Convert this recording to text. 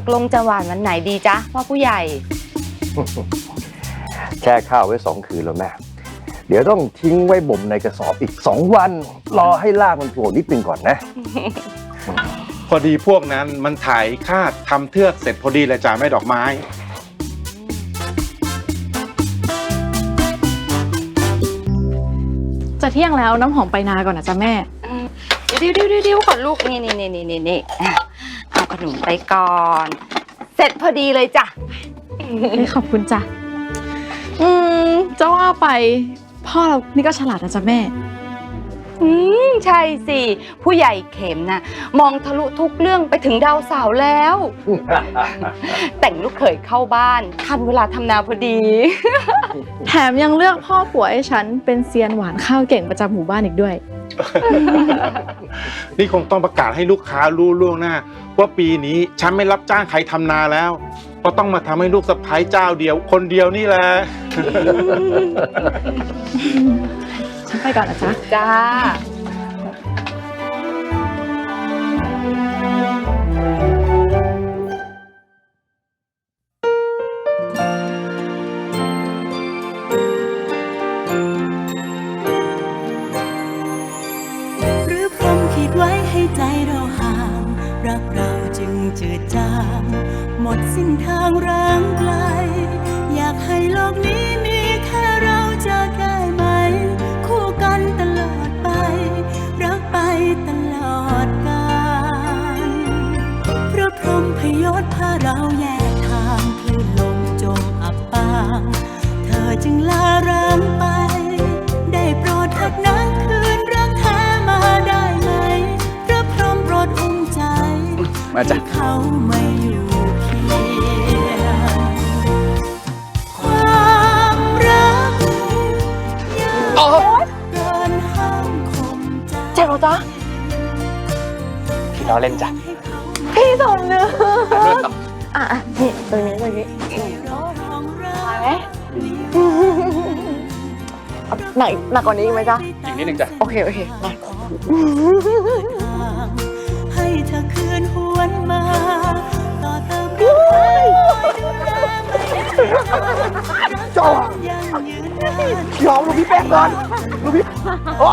กลงจะหวานวันไหนดีจ๊ะพ่อผู้ใหญ่ แช่ข้าวไว้สองคืนแล้วแม่เดี๋ยวต้องทิ้งไว้บ่มในกระสอบอีกสองวัน รอให้รากมันโผล่นิดนึงก่อนนะ พอดีพวกนั้นมันถ่ายคาดทำเทือกเสร็จพอดีเลยจ้าแม่ดอกไม้ จะเที่ยงแล้วน้ำหอมไปนาก่อนนะจ๊ะแม่ เดี๋ยวเดี๋ยวเดี๋ยวเดี๋ยวก่อนลูก นี่นี่นี่นี่นี่นี่อะ เอาขนมไปก่อน เสร็จพอดีเลยจ้ะ ขอบคุณจ้ะ อืมจะว่าไป พ่อเรานี่ก็ฉลาดนะจ๊ะแม่ อืมใช่สิ ผู้ใหญ่เข็มนะมองทะลุทุกเรื่องไปถึงดาวเสาร์แล้ว แต่งลูกเขยเข้าบ้าน ทันเวลาทำนาพอดี แถมยังเลือกพ่อผัวให้ฉันเป็นเซียนหวานข้าวเก่งประจำหมู่บ้านอีกด้วย นี่คงต้องประกาศให้ลูกค้ารู้ล่วงหน้า ว่าปีนี้ฉันไม่รับจ้างใครทำนาแล้ว ก็ต้องมาทำให้ลูกสะพ้ายเจ้าเดียว คนเดียวนี่แหละ ฉันไปก่อนนะจ๊ะ จ้าางหมดสิ้นทางร่างไกล อยากให้โลกนี้มีแค่เราจะได้ไหม คู่กันตลอดไป รักไปตลอดกาลพระพรหมพยศพาเราแยกทางคลื่นลมจมอับปาง เธอจึงลา มาจ้ะให้เขาไม่อยู่เคียงความรักยากเกินห้ามคมใจเจ็บเหรอจ๊ะพี่ล้อเล่นจ้ะพี่สมนึกอะอะนี่ตรงนี้ตรงนี้ไปไหมหนักหนักกว่านี้อีกไหมจ๊ะอีกนิดนึงจ้ะโอเคโอเคมา จบยังยืนนานยอมลูกพี่แป้งก่อนลูกพี่โอ้